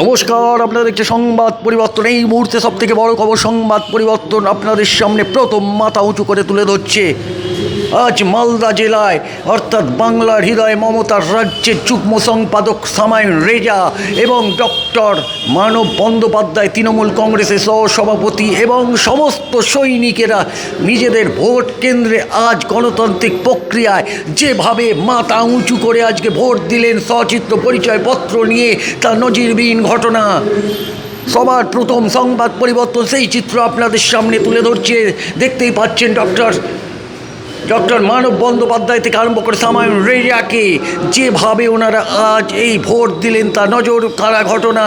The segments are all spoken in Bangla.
নমস্কার, আপনাদের একটি সংবাদ পরিবর্তন। এই মুহূর্তে সব থেকে বড় খবর, সংবাদ পরিবর্তন আপনাদের সামনে প্রথম মাথা উঁচু করে তুলে ধরছে। আজ মালদা জেলায়, অর্থাৎ বাংলার হৃদয় মমতার রাজ্যে যুগ্ম সম্পাদক সামায়ন রেজা এবং ডক্টর মানব বন্দ্যোপাধ্যায় তৃণমূল কংগ্রেসের সহসভাপতি এবং সমস্ত সৈনিকেরা নিজেদের ভোট কেন্দ্রে আজ গণতান্ত্রিক প্রক্রিয়ায় যেভাবে মাথা উঁচু করে আজকে ভোট দিলেন সচিত্র পরিচয়পত্র নিয়ে, তা নজিরবিহীন ঘটনা। সবার প্রথম সংবাদ পরিবর্তন, সেই চিত্র আপনাদের সামনে তুলে ধরছে। দেখতেই পাচ্ছেন, ডক্টর ডক্টর মানব বন্দ্যোপাধ্যায় থেকে আরম্ভ করে সামায়ন রেজাকে যেভাবে ওনারা আজ এই ভোট দিলেন, তা নজর কাড়া ঘটনা।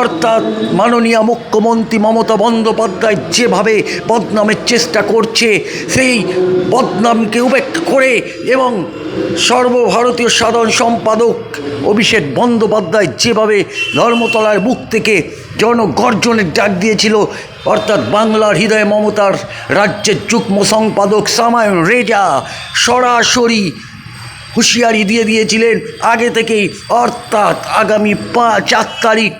অর্থাৎ মাননীয় মুখ্যমন্ত্রী মমতা বন্দ্যোপাধ্যায় যেভাবে বদনামের চেষ্টা করছে, সেই বদনামকে উপেক্ষা করে এবং সর্বভারতীয় সাধারণ সম্পাদক অভিষেক বন্দ্যোপাধ্যায় যেভাবে ধর্মতলার বুক থেকে জনগর্জনের ডাক দিয়েছিল। অর্থাৎ বাংলার হৃদয় মমতার রাজ্যের যুগ্ম সম্পাদক সামায়ন রেজা সরাসরি হুঁশিয়ারি দিয়ে দিয়েছিলেন। আগে থেকেই, অর্থাৎ আগামী পাঁচ চার তারিখ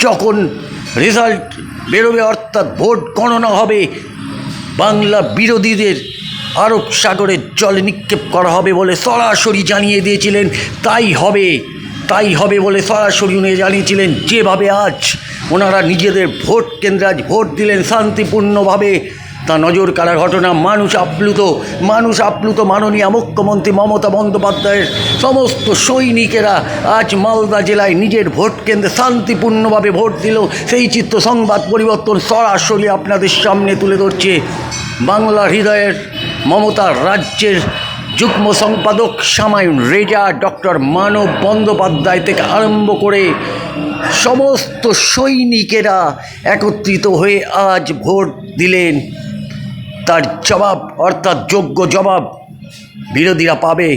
যখন রেজাল্ট বেরোবে, অর্থাৎ ভোট গণনা হবে, বাংলা বিরোধীদের আরব সাগরের জলে নিক্ষেপ করা হবে বলে সরাসরি জানিয়ে দিয়েছিলেন। তাই হবে। তাই হবে বলে সরাসরি উনি জানিয়েছিলেন, যেভাবে আজ ওনারা নিজেদের ভোট কেন্দ্রে আজ ভোট দিলেন শান্তিপূর্ণভাবে। তা নজর কাড়া ঘটনা, মানুষ আপ্লুত মানুষ আপ্লুত মাননীয় মুখ্যমন্ত্রী মমতা বন্দ্যোপাধ্যায়ের সমস্ত সৈনিকেরা আজ মালদা জেলায় নিজের ভোট কেন্দ্রে শান্তিপূর্ণভাবে ভোট দিল। সেই চিত্র সংবাদ পরিবর্তন সরাসরি আপনাদের সামনে তুলে ধরছে। বাংলা হৃদয়ের মমতার রাজ্যের যুগ্ম সম্পাদক সামায়ুন রেজা, ডক্টর মানব বন্দ্যোপাধ্যায় থেকে আরম্ভ করে সমস্ত সৈনিকেরা একত্রিত হয়ে আজ ভোট দিলেন। তার জবাব, অর্থাৎ যোগ্য জবাব বিরোধীরা পাবে।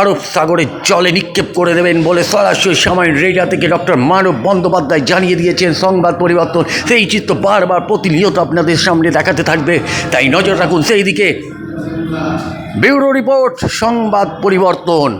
আরব সাগরে জলে নিক্ষেপ করে দেবেন বলে সরাসরি সামায়ন রেজা থেকে ডক্টর মানব বন্দ্যোপাধ্যায় জানিয়ে দিয়েছেন সংবাদ পরিবর্তন। সেই চিত্র বারবার প্রতিনিয়ত আপনাদের সামনে দেখাতে থাকবে। তাই নজর রাখুন সেই দিকে ব্যুরো রিপোর্ট সংবাদ পরিবর্তন।